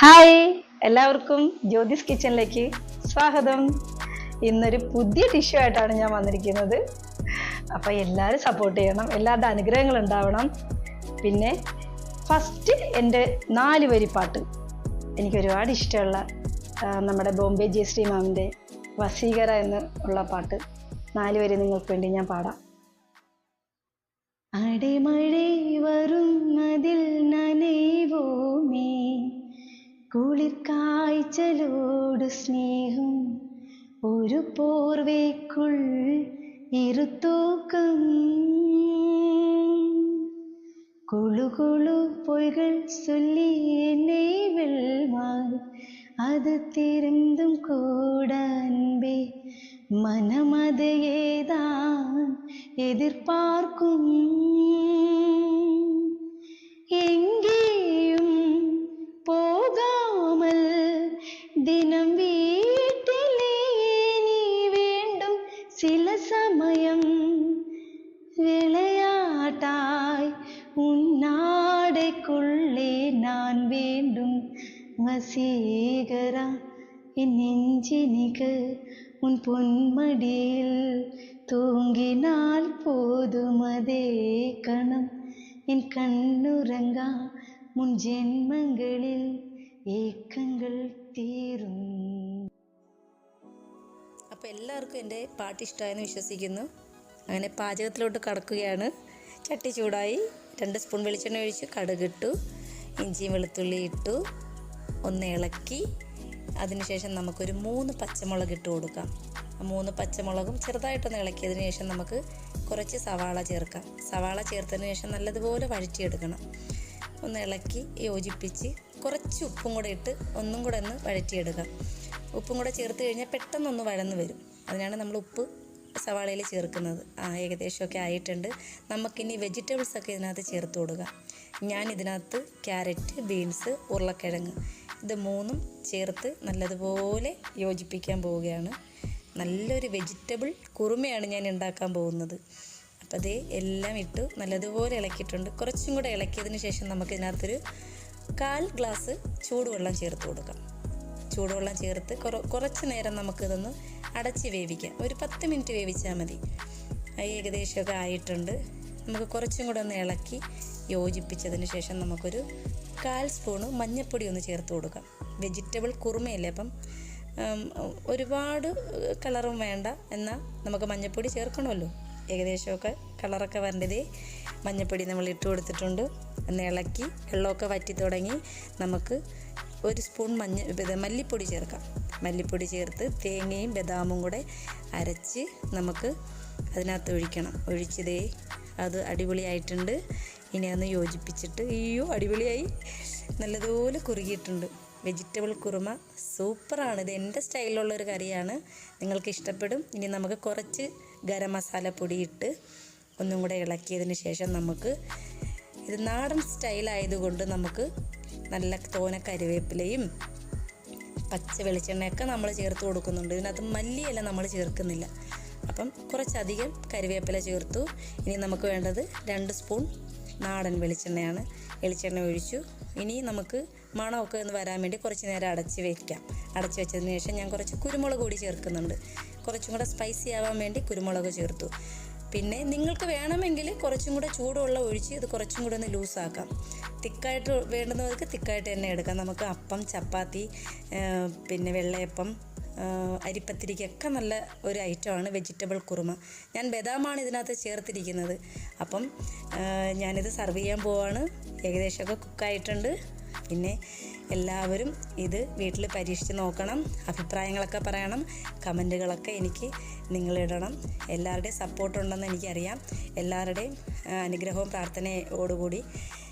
Hi എല്ലാവർക്കും ജ്യോതിസ് കിച്ചണിലേക്ക് സ്വാഗതം. ഇന്നൊരു പുതിയ ഡിഷ് ആയിട്ടാണ് ഞാൻ വന്നിരിക്കുന്നത്. അപ്പോൾ എല്ലാവരും സപ്പോർട്ട് ചെയ്യണം എല്ലാവരുടെ അനുഗ്രഹങ്ങൾ ഉണ്ടാവണം. പിന്നെ ഫസ്റ്റ് എന്റെ നാല് വരി പാട്ട് എനിക്ക് ഒരുപാട് ഇഷ്ടമുള്ള നമ്മുടെ ബോംബെ ജെ ശ്രീ മാമിന്റെ വസീകര എന്ന് ഉള്ള പാട്ട്. നാല് വരി നിങ്ങൾക്ക് വേണ്ടി ഞാൻ പാടാം. അടിമഴை സ്നേഹം ഒരു പോർവയ്ക്കുൾ ഇരുത്തൂക്കം കുളു കുളു പൊയ്കൾ ചൊല്ലി എന്നെ വെൽവാൻ അത് തിരുന്തും കൂട അൻപേ മനമത് ഏതാൻ എതിർപ്പാർക്കും എങ്ങ விளையாட்டாய் உன்னாடைக்குள்ளே நான் வேண்டும் வசீகரா என் நெஞ்சினிக உன் பொன்மடியில் தூங்கினால் போதும் அதே கணம் என் கண்ணுறங்கா முன் ஜென்மங்களில் ഏക്കങ്ങൾ തീരും അപ്പോൾ എല്ലാവർക്കും എൻ്റെ പാട്ട് ഇഷ്ടമായെന്ന് വിശ്വസിക്കുന്നു അങ്ങനെ പാചകത്തിലോട്ട് കടക്കുകയാണ്. ചട്ടി ചൂടായി രണ്ട് സ്പൂൺ വെളിച്ചെണ്ണ ഒഴിച്ച് കടുകിട്ടു ഇഞ്ചിയും വെളുത്തുള്ളി ഇട്ടു ഒന്ന് ഇളക്കി. അതിനുശേഷം നമുക്കൊരു മൂന്ന് പച്ചമുളക് ഇട്ട് കൊടുക്കാം. മൂന്ന് പച്ചമുളകും ചെറുതായിട്ടൊന്ന് ഇളക്കിയതിന് ശേഷം നമുക്ക് കുറച്ച് സവാള ചേർക്കാം. സവാള ചേർത്തതിന് ശേഷം നല്ലതുപോലെ വഴറ്റിയെടുക്കണം. ഒന്ന് ഇളക്കി യോജിപ്പിച്ച് കുറച്ച് ഉപ്പും കൂടെ ഇട്ട് ഒന്നും കൂടെ ഒന്ന് വഴറ്റിയെടുക്കാം. ഉപ്പും കൂടെ ചേർത്ത് കഴിഞ്ഞാൽ പെട്ടെന്നൊന്ന് വഴന്ന് വരും. അതിനാണ് നമ്മൾ ഉപ്പ് സവാളയിൽ ചേർക്കുന്നത്. ആ ഏകദേശമൊക്കെ ആയിട്ടുണ്ട്. നമുക്കിനി വെജിറ്റബിൾസൊക്കെ ഇതിനകത്ത് ചേർത്ത് കൊടുക്കുക ഞാൻ ഇതിനകത്ത് ക്യാരറ്റ് ബീൻസ് ഉരുളക്കിഴങ്ങ് ഇത് മൂന്നും ചേർത്ത് നല്ലതുപോലെ യോജിപ്പിക്കാൻ പോവുകയാണ്. നല്ലൊരു വെജിറ്റബിൾ കുറുമയാണ് ഞാൻ ഉണ്ടാക്കാൻ പോകുന്നത്. അപ്പോൾ അതേ എല്ലാം ഇട്ട് നല്ലതുപോലെ ഇളക്കിയിട്ടുണ്ട്. കുറച്ചും കൂടെ ഇളക്കിയതിന് ശേഷം നമുക്ക് ഇതിനകത്തൊരു കാൽ ഗ്ലാസ് ചൂടുവെള്ളം ചേർത്ത് കൊടുക്കാം. ചൂടുവെള്ളം ചേർത്ത് കുറ കുറച്ച് നേരം നമുക്കിതൊന്ന് അടച്ച് വേവിക്കാം. ഒരു പത്ത് മിനിറ്റ് വേവിച്ചാൽ മതി. ഏകദേശമൊക്കെ ആയിട്ടുണ്ട്. നമുക്ക് കുറച്ചും കൂടെ ഒന്ന് ഇളക്കി യോജിപ്പിച്ചതിന് ശേഷം നമുക്കൊരു കാൽ സ്പൂണ് മഞ്ഞൾപ്പൊടി ഒന്ന് ചേർത്ത് കൊടുക്കാം. വെജിറ്റബിൾ കുറുമയല്ലേ അപ്പം? ഒരുപാട് കളറും വേണ്ട. എന്നാൽ നമുക്ക് മഞ്ഞൾപ്പൊടി ചേർക്കണമല്ലോ. ഏകദേശമൊക്കെ കളറൊക്കെ വരേണ്ടതേ. മഞ്ഞൾപ്പൊടി നമ്മൾ ഇട്ട് കൊടുത്തിട്ടുണ്ട്. ഒന്ന് ഇളക്കി വെള്ളമൊക്കെ വറ്റി തുടങ്ങി നമുക്ക് ഒരു സ്പൂൺ മഞ്ഞ മല്ലിപ്പൊടി ചേർക്കാം. മല്ലിപ്പൊടി ചേർത്ത് തേങ്ങയും ബദാമും കൂടെ അരച്ച് നമുക്ക് അതിനകത്ത് ഒഴിക്കണം. ഒഴിച്ചതേ അത് അടിപൊളിയായിട്ടുണ്ട്. ഇനി അന്ന് യോജിപ്പിച്ചിട്ട് അയ്യോ അടിപൊളിയായി. നല്ലതുപോലെ കുറുകിയിട്ടുണ്ട്. വെജിറ്റബിൾ കുറുമ സൂപ്പറാണ്. ഇത് എന്റെ സ്റ്റൈലിലുള്ള ഒരു കറിയാണ്. നിങ്ങൾക്ക് ഇഷ്ടപ്പെടും. ഇനി നമുക്ക് കുറച്ച് ഗരം മസാല പൊടി ഇട്ട് ഒന്നും കൂടെ ഇളക്കിയതിന് ശേഷം നമുക്ക് ഇത് നാടൻ സ്റ്റൈലായതുകൊണ്ട് നമുക്ക് നല്ല തോന കരുവേപ്പിലയും പച്ച വെളിച്ചെണ്ണയൊക്കെ നമ്മൾ ചേർത്ത് കൊടുക്കുന്നുണ്ട്. ഇതിനകത്ത് മല്ലിയല്ല നമ്മൾ ചേർക്കുന്നില്ല. അപ്പം കുറച്ചധികം കരുവേപ്പില ചേർത്തു. ഇനി നമുക്ക് വേണ്ടത് രണ്ട് സ്പൂൺ നാടൻ വെളിച്ചെണ്ണയാണ്. വെളിച്ചെണ്ണ ഒഴിച്ചു. ഇനി നമുക്ക് മണമൊക്കെ ഒന്ന് വരാൻ വേണ്ടി കുറച്ച് നേരം അടച്ച് വെക്കാം. അടച്ച് വെച്ചതിന് ശേഷം ഞാൻ കുറച്ച് കുരുമുളക് കൂടി ചേർക്കുന്നുണ്ട്. കുറച്ചും കൂടെ സ്പൈസി ആവാൻ വേണ്ടി കുരുമുളക് ചേർത്തു. പിന്നെ നിങ്ങൾക്ക് വേണമെങ്കിൽ കുറച്ചും കൂടെ ചൂടുവെള്ളം ഒഴിച്ച് ഇത് കുറച്ചും കൂടെ ഒന്ന് ലൂസാക്കാം തിക്കായിട്ട് വേണ്ടുന്നവർക്ക് തിക്കായിട്ട് തന്നെ എടുക്കാം. നമുക്ക് അപ്പം ചപ്പാത്തി പിന്നെ വെള്ളയപ്പം അരിപ്പത്തിരിക്കൊക്കെ നല്ല ഒരു ഐറ്റമാണ് വെജിറ്റബിൾ കുറുമ. ഞാൻ ബദാമാണ് ഇതിനകത്ത് ചേർത്തിരിക്കുന്നത്. അപ്പം ഞാനിത് സർവ് ചെയ്യാൻ പോവാണ്. ഏകദേശമൊക്കെ കുക്കായിട്ടുണ്ട് പിന്നെ എല്ലാവരും ഇത് വീട്ടിൽ പരീക്ഷിച്ച് നോക്കണം. അഭിപ്രായങ്ങളൊക്കെ പറയണം. കമന്റുകളൊക്കെ എനിക്ക് നിങ്ങളിടണം. എല്ലാവരുടെയും സപ്പോർട്ടുണ്ടെന്ന് എനിക്കറിയാം. എല്ലാവരുടെയും അനുഗ്രഹവും പ്രാർത്ഥനയോടുകൂടി